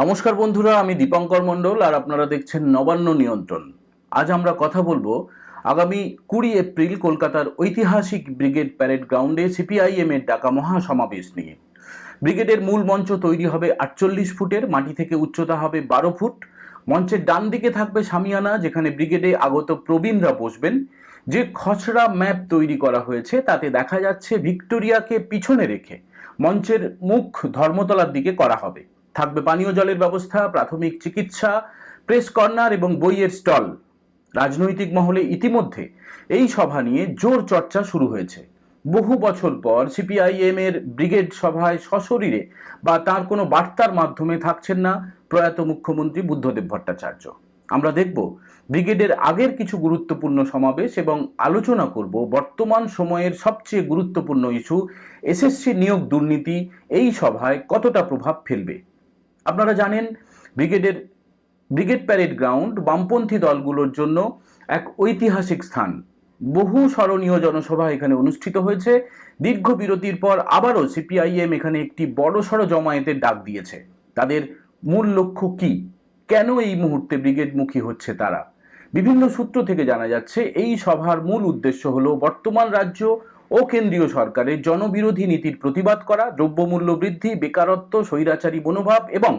নমস্কার বন্ধুরা, আমি দীপঙ্কর মণ্ডল আর আপনারা দেখছেন নবান্ন নিয়ন্ত্রণ। আজ আমরা কথা বলব আগামী কুড়ি এপ্রিল কলকাতার ঐতিহাসিক ব্রিগেড প্যারেড গ্রাউন্ডে সিপিআইএম এর ডাকা মহাসমাবেশ নিয়ে। ব্রিগেডের মূল মঞ্চ তৈরি হবে আটচল্লিশ ফুটের, মাটি থেকে উচ্চতা হবে বারো ফুট। মঞ্চের ডান দিকে থাকবে সামিয়ানা, যেখানে ব্রিগেডে আগত প্রবীণরা বসবেন। যে খসড়া ম্যাপ তৈরি করা হয়েছে, তাতে দেখা যাচ্ছে ভিক্টোরিয়াকে পিছনে রেখে মঞ্চের মুখ ধর্মতলার দিকে করা হবে। থাকবে পানীয় জলের ব্যবস্থা, প্রাথমিক চিকিৎসা, প্রেস কর্নার এবং বইয়ের স্টল। রাজনৈতিক মহলে ইতিমধ্যে এই সভা নিয়ে জোর চর্চা শুরু হয়েছে। বহু বছর পর সিপিআইএম এর ব্রিগেড সভায় সশরীরে বা তার কোনো বার্তার মাধ্যমে থাকছেন না প্রয়াত মুখ্যমন্ত্রী বুদ্ধদেব ভট্টাচার্য। আমরা দেখব ব্রিগেডের আগের কিছু গুরুত্বপূর্ণ সমাবেশ এবং আলোচনা করব বর্তমান সময়ের সবচেয়ে গুরুত্বপূর্ণ ইস্যু, এসএসসি নিয়োগ দুর্নীতি, এই সভায় কতটা প্রভাব ফেলবে। আপনারা জানেন, ব্রিগেডের, ব্রিগেড প্যারেড গ্রাউন্ড বামপন্থী দলগুলোর জন্য এক ঐতিহাসিক স্থান। বহু স্মরণীয় জনসভা এখানে অনুষ্ঠিত হয়েছে। দীর্ঘ বিরতির পর আবারও সিপিআইএম এখানে একটি বড়সড় জমায়েতের ডাক দিয়েছে। তাদের মূল লক্ষ্য কি? কেন এই মুহূর্তে ব্রিগেডমুখী হচ্ছে তারা? বিভিন্ন সূত্র থেকে জানা যাচ্ছে, এই সভার মূল উদ্দেশ্য হল বর্তমান রাজ্য ও কেন্দ্রীয় সরকারের জনবিরোধী নীতির প্রতিবাদ করা, দ্রব্যমূল্য বৃদ্ধি, বেকারত্ব, স্বৈরাচারী মনোভাব এবং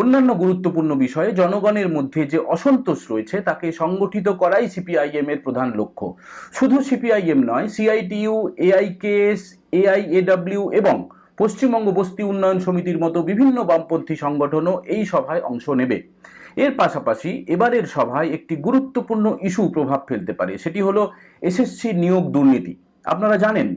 অন্যান্য গুরুত্বপূর্ণ বিষয়ে জনগণের মধ্যে যে অসন্তোষ রয়েছে তাকে সংগঠিত করাই সিপিআইএম এর প্রধান লক্ষ্য। শুধু সিপিআইএম নয় সিআইটিইউ এআইকেএস, এআইএডব্লিউ এবং পশ্চিমবঙ্গ বস্তি উন্নয়ন সমিতির মতো বিভিন্ন বামপন্থী সংগঠনও এই সভায় অংশ নেবে। এর পাশাপাশি এবারের সভায় একটি গুরুত্বপূর্ণ ইস্যু প্রভাব ফেলতে পারে, সেটি হলো এসএসসি নিয়োগ দুর্নীতি। আপনারা জানেন,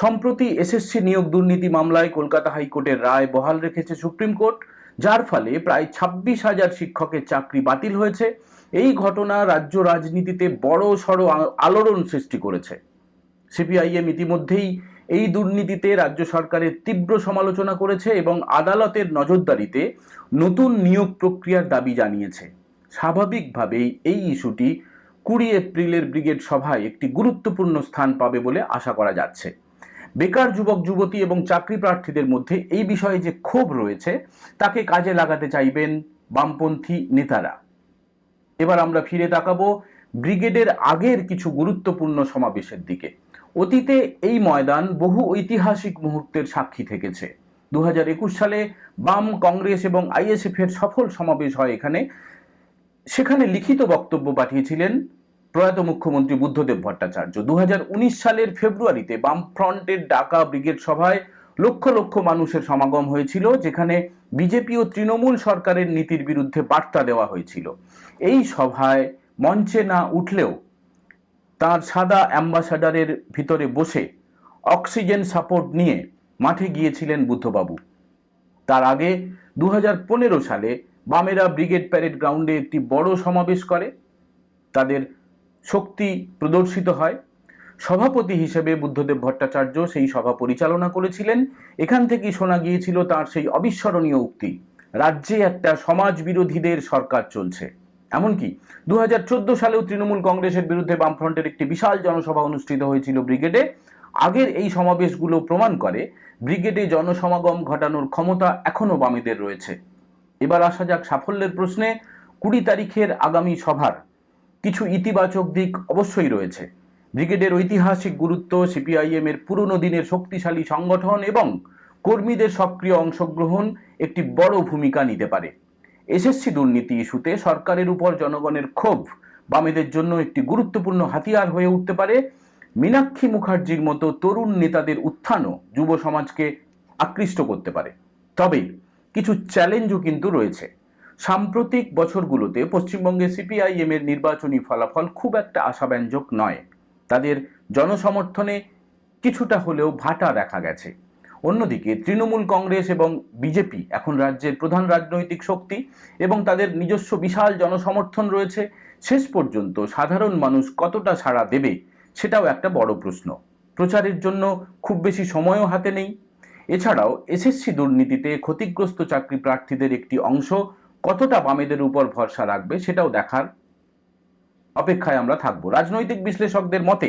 সম্প্রতি এসএসসি নিয়োগ দুর্নীতি মামলায় কলকাতা হাইকোর্টের রায় বহাল রেখেছে সুপ্রিম কোর্ট, যার ফলে প্রায় ছাব্বিশ হাজার শিক্ষকের চাকরি বাতিল হয়েছে। এই ঘটনা রাজ্য রাজনীতিতে বড় সড় আলোড়ন সৃষ্টি করেছে। সিপিআইএম ইতিমধ্যেই এই দুর্নীতিতে রাজ্য সরকারের তীব্র সমালোচনা করেছে এবং আদালতের নজরদারিতে নতুন নিয়োগ প্রক্রিয়ার দাবি জানিয়েছে। স্বাভাবিকভাবেই এই ইস্যুটি কুড়ি এপ্রিলের ব্রিগেড সভায় একটি গুরুত্বপূর্ণ স্থান পাবে বলে আশা করা যাচ্ছে। বেকার যুবক, যুবতী এবং চাকরি প্রার্থীদের মধ্যে এই বিষয়ে যে ক্ষোভ রয়েছে, তাকে কাজে লাগাতে চাইবেন বামপন্থী নেতারা। এবার আমরা ফিরে তাকাবো ব্রিগেডের আগের কিছু গুরুত্বপূর্ণ সমাবেশের দিকে। অতীতে এই ময়দান বহু ঐতিহাসিক মুহূর্তের সাক্ষী থেকেছে। দু হাজার একুশ সালে বাম কংগ্রেস এবং আইএসএফ এর সফল সমাবেশ হয় এখানে। সেখানে লিখিত বক্তব্য পাঠিয়েছিলেন প্রয়াত মুখ্যমন্ত্রী বুদ্ধদেব ভট্টাচার্য। দু হাজার উনিশ সালের ফেব্রুয়ারিতে বামফ্রন্টের ডাকা ব্রিগেড সভায় লক্ষ লক্ষ মানুষের সমাগম হয়েছিল, যেখানে বিজেপি ও তৃণমূল সরকারের নীতির বিরুদ্ধে বার্তা দেওয়া হয়েছিল। এই সভায় মঞ্চে না উঠলেও তার সাদা অ্যাম্বাসাডারের ভিতরে বসে অক্সিজেন সাপোর্ট নিয়ে মাঠে গিয়েছিলেন বুদ্ধবাবু। তার আগে দু হাজার পনেরো সালে বামেরা ব্রিগেড প্যারেড গ্রাউন্ডে একটি বড় সমাবেশ করে। তাদের শক্তি প্রদর্শিত হয়। সভাপতি হিসেবে বুদ্ধদেব ভট্টাচার্য সেই সভা পরিচালনা করেছিলেন। এখান থেকেই শোনা গিয়েছিল তার সেই অবিস্মরণীয় উক্তি, রাজ্যে একটা সমাজ বিরোধীদের সরকার চলছে। এমনকি দু হাজার সালেও তৃণমূল কংগ্রেসের বিরুদ্ধে বামফ্রন্টের একটি বিশাল জনসভা অনুষ্ঠিত হয়েছিল ব্রিগেডে। আগের এই সমাবেশগুলো প্রমাণ করে, ব্রিগেডে জনসমাগম ঘটানোর ক্ষমতা এখনও বামেদের রয়েছে। এবার আসা যাক সাফল্যের প্রশ্নে। কুড়ি তারিখের আগামী সভার কিছু ইতিবাচক দিক অবশ্যই রয়েছে। ব্রিগেডের ঐতিহাসিক গুরুত্ব, সিপিআইএম এর পুরনো দিনের শক্তিশালী সংগঠন এবং কর্মীদের সক্রিয় অংশগ্রহণ একটি বড় ভূমিকা নিতে পারে। এসএসসি দুর্নীতি ইস্যুতে সরকারের উপর জনগণের ক্ষোভ বামেদের জন্য একটি গুরুত্বপূর্ণ হাতিয়ার হয়ে উঠতে পারে। মীনাক্ষী মুখার্জির মতো তরুণ নেতাদের উত্থানও যুব সমাজকে আকৃষ্ট করতে পারে। তবে কিছু চ্যালেঞ্জও কিন্তু রয়েছে। সাম্প্রতিক বছরগুলোতে পশ্চিমবঙ্গে সিপিআইএম এর নির্বাচনী ফলাফল খুব একটা আশাব্যঞ্জক নয়। তাদের জনসমর্থনে কিছুটা হলেও ভাটা দেখা গেছে। অন্যদিকে তৃণমূল কংগ্রেস এবং বিজেপি এখন রাজ্যের প্রধান রাজনৈতিক শক্তি এবং তাদের নিজস্ব বিশাল জনসমর্থন রয়েছে, শেষ পর্যন্ত সাধারণ মানুষ কতটা সাড়া দেবে সেটাও একটা বড় প্রশ্ন। প্রচারের জন্য খুব বেশি সময়ও হাতে নেই। এছাড়াও এসএসসি দুর্নীতিতে ক্ষতিগ্রস্ত চাকরি প্রার্থীদের একটি অংশ কতটা বামেদের উপর ভরসা রাখবে সেটাও দেখার অপেক্ষায় আমরা থাকব। রাজনৈতিক বিশ্লেষকদের মতে,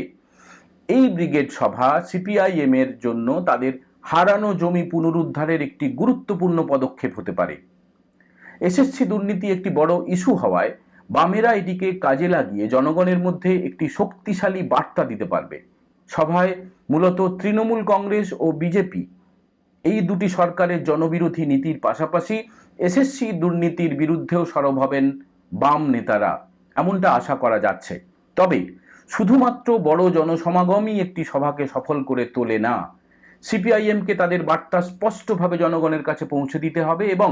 এই ব্রিগেড সভা সিপিআইএম এর জন্য তাদের হারানো জমি পুনরুদ্ধারের একটি গুরুত্বপূর্ণ পদক্ষেপ হতে পারে। এসএসসি দুর্নীতি একটি বড় ইস্যু হওয়ায় বামেরা এটিকে কাজে লাগিয়ে জনগণের মধ্যে একটি শক্তিশালী বার্তা দিতে পারবে। সভায় মূলত তৃণমূল কংগ্রেস ও বিজেপি এই দুটি সরকারের জনবিরোধী নীতির পাশাপাশি এসএসসি দুর্নীতির বিরুদ্ধেও সরব হবেন বাম নেতারা। এমনটা আশা করা যাচ্ছে। তবে শুধুমাত্র বড় জনসমাগমই একটি সভাকে সফল করে তোলে না। সিপিআইএমকে তাদের বার্তা স্পষ্টভাবে জনগণের কাছে পৌঁছে দিতে হবে এবং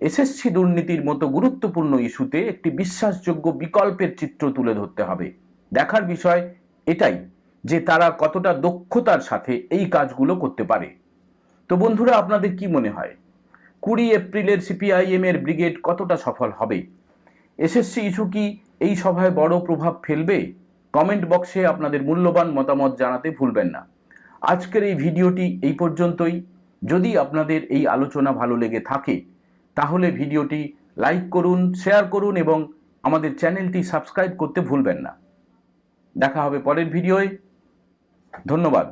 এসএসসি দুর্নীতির মতো গুরুত্বপূর্ণ ইস্যুতে একটি বিশ্বাসযোগ্য বিকল্পের চিত্র তুলে ধরতে হবে। দেখার বিষয় এটাই যে তারা কতটা দক্ষতার সাথে এই কাজগুলো করতে পারে। তো বন্ধুরা, আপনাদের কি মনে হয়? কুড়ি এপ্রিলের সিপিআইএম এর ব্রিগেড কতটা সফল হবে? এসএসসি ইস্যু কি এই সভায় বড় প্রভাব ফেলবে? কমেন্ট বক্সে আপনাদের মূল্যবান মতামত জানাতে ভুলবেন না। আজকের এই ভিডিওটি এই পর্যন্তই। যদি আপনাদের এই আলোচনা ভালো লেগে থাকে, তাহলে ভিডিওটি লাইক করুন, শেয়ার করুন এবং আমাদের চ্যানেলটি সাবস্ক্রাইব করতে ভুলবেন না। দেখা হবে পরের ভিডিওয়। ধন্যবাদ।